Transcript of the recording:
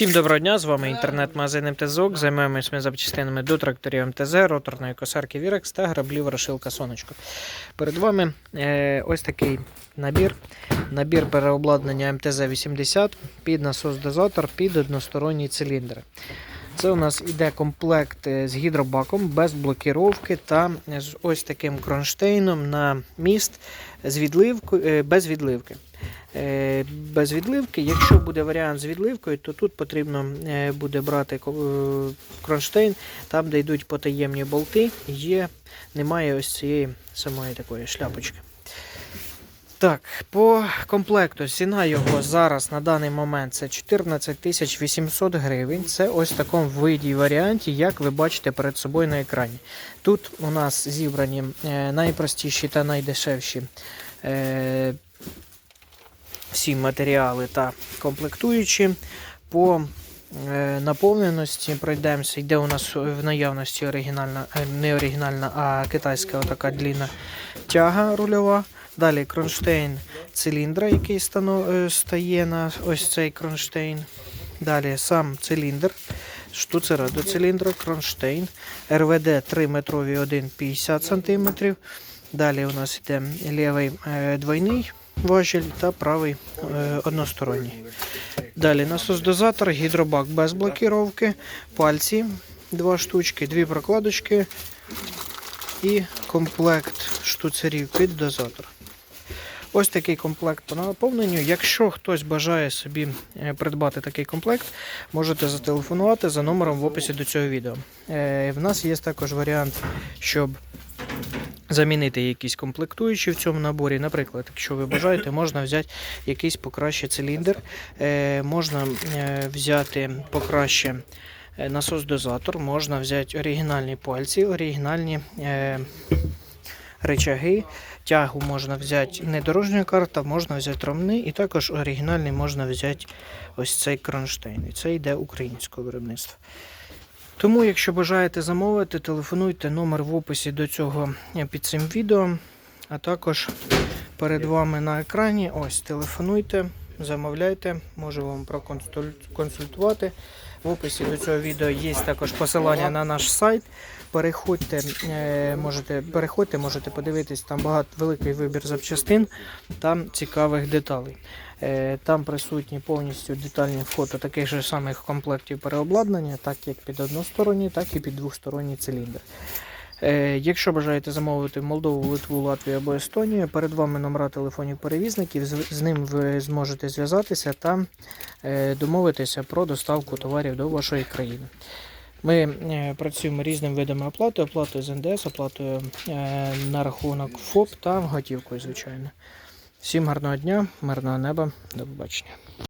Всім доброго дня, з вами інтернет-магазин МТЗОК. Займаємось ми запчастинами до тракторів МТЗ, роторної косарки Вірекс та граблів Ворошилка Сонечко. Перед вами е, ось такий набір. Набір переобладнання МТЗ-80 під насос-дозатор під односторонній циліндр. Це у нас іде комплект е, з гідробаком без блокіровки та з ось таким кронштейном на міст з відливкою, е, без відливки. Е, Без відливки. Якщо буде варіант з відливкою, то тут потрібно буде брати кронштейн, там, де йдуть потаємні болти, є, немає ось цієї самої такої шляпочки. Так, по комплекту ціна його зараз на даний момент це 14 800 гривень. Це ось в такому виді варіанті, як ви бачите перед собою на екрані. Тут у нас зібрані е, найпростіші та найдешевші е, всі матеріали та комплектуючі. По е, наповненості пройдемося. Йде у нас в наявності оригінальна, не оригінальна, а китайська отака длінна тяга рульова. Далі кронштейн циліндра, який е, стає на ось цей кронштейн. Далі сам циліндр, штуцера до циліндра, кронштейн, РВД 3 метрові 1,50 см. Далі у нас йде лівий е, двойний важіль та правий е, односторонній. Далі насос-дозатор, гідробак без блокіровки, пальці, два штучки, дві прокладочки і комплект штуцерів під дозатор. Ось такий комплект по наповненню. Якщо хтось бажає собі е, придбати такий комплект, можете зателефонувати за номером в описі до цього відео. Е, В нас є також варіант, щоб замінити якісь комплектуючі в цьому наборі. Наприклад, якщо ви бажаєте, можна взяти якийсь покраще циліндр, е, можна взяти покраще насос-дозатор, можна взяти оригінальні пальці, оригінальні е, речаги. Тягу можна взяти не дорожня карта, можна взяти ромни, і також оригінальний можна взяти ось цей кронштейн. І це йде українського виробництва. Тому, якщо бажаєте замовити, телефонуйте номер в описі до цього е, під цим відео. А також перед вами на екрані. Ось телефонуйте, замовляйте, можу вам проконсультувати. В описі до цього відео є також посилання на наш сайт. Переходьте, е, можете, переходьте, можете подивитись, там багато великий вибір запчастин, там цікавих деталей. Е, Там присутні повністю детальні фото таких же самих комплектів переобладнання, так як під односторонній, так і під двосторонній циліндр. Е, Якщо бажаєте замовити Молдову, Литву, Латвію або Естонію, перед вами номера телефонів перевізників, з, ним ви зможете зв'язатися та е, домовитися про доставку товарів до вашої країни. Ми е, працюємо різними видами оплати, оплатою з НДС, оплатою на рахунок ФОП та готівкою, звичайно. Всім гарного дня, мирного неба, до побачення.